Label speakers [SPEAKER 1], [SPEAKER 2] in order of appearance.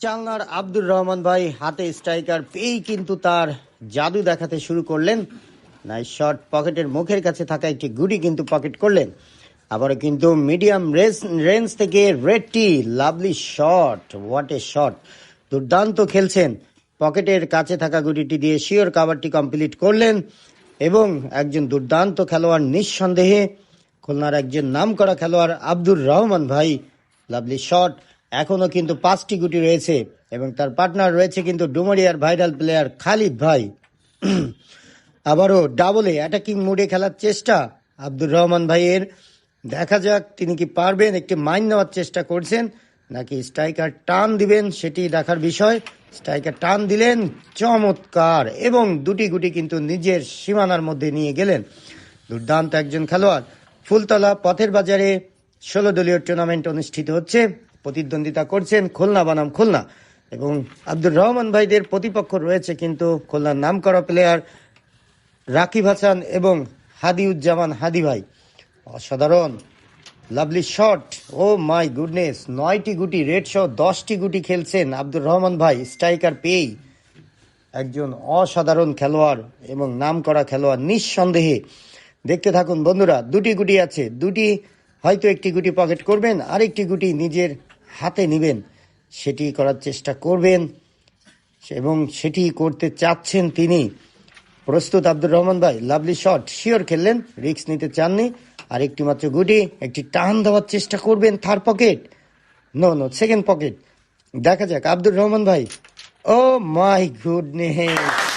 [SPEAKER 1] চালনার আব্দুর রহমান ভাই হাতে স্ট্রাইকার পেয়েই কিন্তু তার জাদু দেখাতে শুরু করলেন। নাই শট পকেটের মুখের কাছে থাকা একটি গুটি কিন্তু পকেট করলেন। আবারও কিন্তু মিডিয়াম রেঞ্জ থেকে রেডটি, lovely shot what a shot দুর্দান্ত খেলছেন। পকেটের কাছে থাকা গুটিটি দিয়ে শিওর কাভারটি কমপ্লিট করলেন এবং একজন দুর্দান্ত খেলোয়াড় নিঃসন্দেহে, খুলনার একজন নামকরা খেলোয়াড় আব্দুর রহমান ভাই, লাভলি শট। এখনও কিন্তু পাঁচটি গুটি রয়েছে এবং তার পার্টনার রয়েছে কিন্তু ডুমরিয়ার ভাইরাল প্লেয়ার খালিদ ভাই। আবারও ডাবলে অ্যাটাকিং মুডে খেলার চেষ্টা আব্দুর রহমান ভাইয়ের। দেখা যাক তিনি কি পারবেন, একটি মাইন নেওয়ার চেষ্টা করছেন, নাকি স্ট্রাইকার টান দিবেন সেটি দেখার বিষয়। স্ট্রাইকার টান দিলেন, চমৎকার, এবং দুটি গুটি কিন্তু নিজের সীমানার মধ্যে নিয়ে গেলেন। দুর্দান্ত একজন খেলোয়াড়। ফুলতলা পথের বাজারে ষোলো দলীয় টুর্নামেন্ট অনুষ্ঠিত হচ্ছে। প্রতিদ্বন্দ্বিতা করছেন খুলনা বনাম খুলনা। এবং আব্দুর রহমান ভাইদের প্রতিপক্ষ রয়েছে কিন্তু খুলনার নামকরা প্লেয়ার রাকিব হাসান এবং হাদিউজ্জামান হাদি ভাই। অসাধারণ। Lovely shot oh my goodness নয়টি গুটি রেড শো দশটি গুটি খেলছেন আব্দুর রহমান ভাই স্ট্রাইকার পেয়েই। একজন অসাধারণ খেলোয়াড় এবং নামকরা খেলোয়াড় নিঃসন্দেহে। দেখতে থাকুন বন্ধুরা, দুটি গুটি আছে। দুটি হয়তো একটি গুটি পকেট করবেন, আরেকটি গুটি নিজের হাতে নেবেন, সেটি করার চেষ্টা করবেন এবং সেটি করতে চাচ্ছেন তিনি। প্রস্তুত আব্দুর রহমান ভাই, লাভলি শট, শিওর খেললেন রিক্স নিতে চাননি। আর একটি মাত্র গুটি, একটি টান দেওয়ার চেষ্টা করবেন third pocket. No no second pocket দেখা যাক, আব্দুর রহমান ভাই ও মাই গুডনেস